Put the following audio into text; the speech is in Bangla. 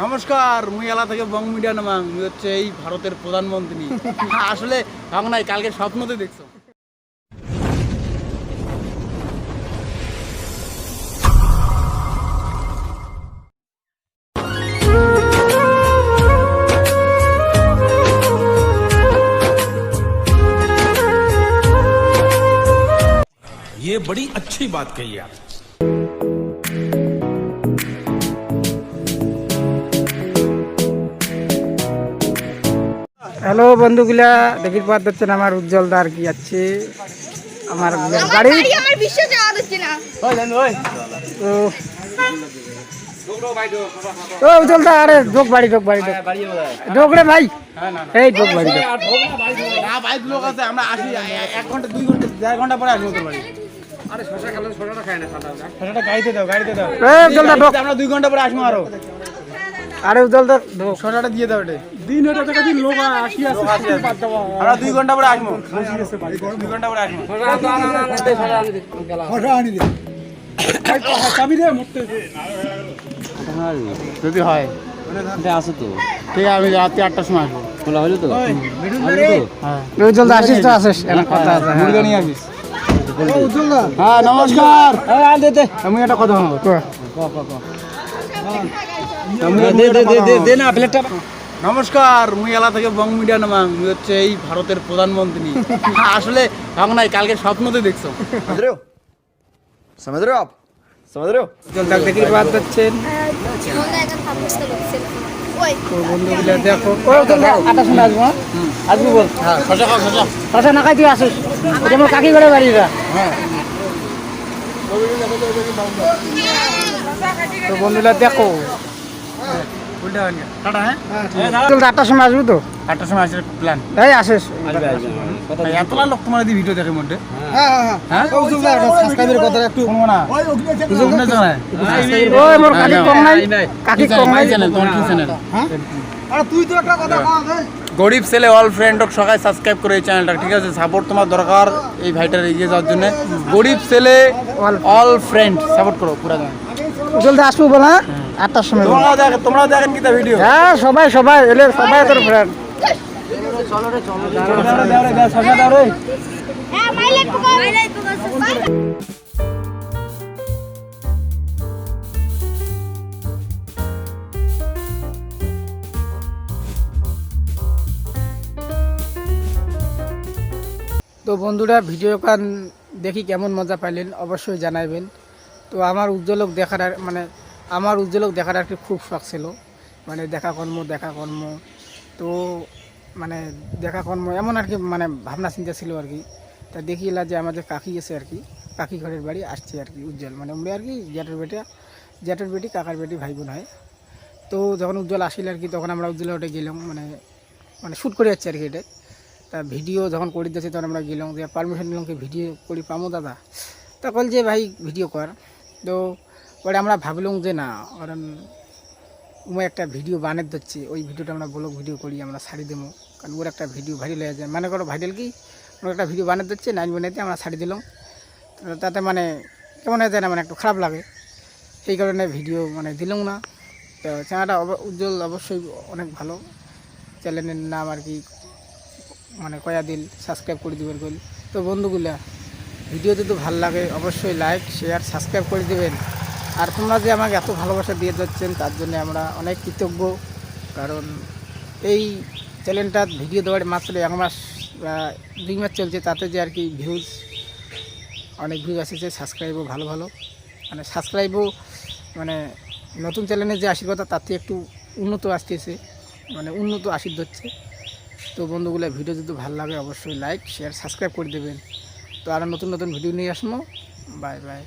নমস্কার মুই এলা থেকে বং মিডিয়া নামাং মুই হচ্ছে এই ভারতের প্রধানমন্ত্রী আসলে ভাগ নাই কালকে স্বপ্নতে দেখছো ये बड़ी अच्छी बात कही आप হ্যালো বন্ধুগুলা দেখির পাত হচ্ছেন আমার উজ্জ্বল দা আর কি আছে? আমার গাড়ি গাড়ি আমার বিশ্বাস যাওয়া হচ্ছে না। তো ও। উজ্জ্বল দা আরে ঢোক বাড়ি ঢোক বাড়ি ঢোক। ঢোক রে ভাই। এই ঢোক বাড়ি ঢোক। না বাইক লোক আছে আমরা আসি এক ঘণ্টা দুই ঘণ্টা দেড় ঘণ্টা পরে আসব তোর বাড়ি। শশাটা গাড়িতে দাও গাড়িতে দাও। উজ্জ্বল দা আমরা দুই ঘণ্টা পরে আসব আরও। আরে উজ্জ্বল দা ঢোক দিয়ে দাও এটা দিন এটা থেকে দিন লোক আসি আছে আমরা দুই ঘণ্টা পরে আসব দুই ঘণ্টা পরে আসব যদি হয় আছে তো ঠিক আছে আমি রাত্রি আটটার সময় আসব খোলা হলো তো হ্যাঁ উজ্জ্বল দা আসিস তো আসিস এরকম কথা আছে হ্যাঁ। মুরগা নিয়ে আসিস হ্যাঁ নমস্কার আমি একটা কথা নমস্কার মুই এলা থেকে বং মিডিয়া নামাং মুই হচ্ছে এই ভারতের প্রধানমন্ত্রী আসলে ভাগ নাই কালকে স্বপ্নতে দেখছো समझ रहे हो समझ रहे हो आप समझ रहे हो উজ্জ্বল দা দেখির পাত হচ্ছেন ওই তো বন্ধুগুলা দেখো ও উজ্জ্বল দা আটা শুনে আসবো হ্যাঁ? আসবো বল হ্যাঁ শশা খাও শশা আচ্ছা না খাই তুই আসিস এটা আমার কাকি করে বাড়ি যা তো বন্ধুরা দেখো হ্যাঁ আটটার সময় আসব তো আটটার সময় আসলে প্ল্যান এই আসিস এতলা লোক তোমার ভিডিও দেখে মধ্যে হ্যাঁ হ্যাঁ হ্যাঁ তুই তো একটা কথা গরিব ছেলে অল ফ্রেন্ড হোক সবাই সাবস্ক্রাইব করে এই চ্যানেলটা ঠিক আছে সাপোর্ট তোমার দরকার এই ভাইটার এগিয়ে যাওয়ার জন্য। গরিব ছেলে অল ফ্রেন্ড সাপোর্ট করো পুরো গান উজ্জ্বল দা আসব বল? হ্যাঁ। আটটার সময়। তোমরা দেখেন তোমরা দেখেন কি ভিডিও হ্যাঁ সবাই সবাই এলে সবাই তোর ফ্রেন্ড চলো রে চলো হ্যাঁ মাইলেট পোকা মাইলেট পোকা তো বন্ধুরা, ভিডিও কান দেখি কেমন মজা পাইলেন অবশ্যই জানাইবেন। তো আমার উজ্জ্বলক দেখার মানে আমার উজ্জ্বলক দেখার আর কি খুব শখ ছিল। মানে দেখা কর্ম দেখা কর্ম। তো মানে দেখা কর্ম এমন আর কি মানে ভাবনা চিন্তা ছিল আর কি। তা দেখি এলা যে আমাদের কাকি গেছে আর কি। কাকি ঘরের বাড়ি আসছে আর কি উজ্জ্বল। মানে উনি আর কি জ্যাঠের বেটা, জ্যাঠের বেটি, কাকার বেটি ভাই বোন হয়। তো যখন উজ্জ্বল আসিল আর কি, তখন আমরা উজ্জ্বলে ওটা গেলাম। মানে মানে শ্যুট করে যাচ্ছে আর কি এটা। তা ভিডিও যখন করে দিয়েছে তখন আমরা গেলাম, যে পারমিশন নিলাম কি ভিডিও করি পামো দাদা? তা কল যে ভাই ভিডিও কর। তো পরে আমরা ভাবলাম যে না কারণ উমে একটা ভিডিও বানের ধরছে ওই ভিডিওটা আমরা ব্লগ ভিডিও করি, আমরা ছাড়ি দেবো। কারণ ওর একটা ভিডিও ভাইরাল হয়ে যায়। মানে করো ভাইরাল কি? ওর একটা ভিডিও বানিয়ে দিচ্ছে নাইন বানাইতে আমরা ছাড়ি দিলাম। তাতে মানে কেমন হয়ে যায় না মানে একটু খারাপ লাগে। সেই কারণে ভিডিও মানে দিলাম না। তো চ্যানেলটা উজ্জ্বল, অবশ্যই অনেক ভালো। চ্যানেলের নাম আর কি মানে কয়া দিল সাবস্ক্রাইব করে দিবেন কইল। তো বন্ধুগুলা ভিডিও যদি ভালো লাগে, অবশ্যই লাইক শেয়ার সাবস্ক্রাইব করে দিবেন। আর তোমরা যে আমাকে এত ভালোবাসা দিয়ে যাচ্ছেন, তার জন্য আমরা অনেক কৃতজ্ঞ। কারণ এই চ্যানেলটা ভিডিও দেওয়ার মাত্র এক মাস বা দুই মাস চলছে, তাতে যে আর কি ভিউজ অনেক ভিউজ আসেছে সাবস্ক্রাইবও ভালো ভালো। মানে সাবস্ক্রাইবও মানে নতুন চ্যানেলের যে আশীর্বাদ, তার থেকে একটু উন্নত আসতেছে। মানে উন্নত আশীর্বাদ হচ্ছে। তো বন্ধুগুলো ভিডিও যদি ভালো লাগে অবশ্যই লাইক শেয়ার সাবস্ক্রাইব করে দেবেন। তো আরও নতুন নতুন ভিডিও নিয়ে আসব। Bye bye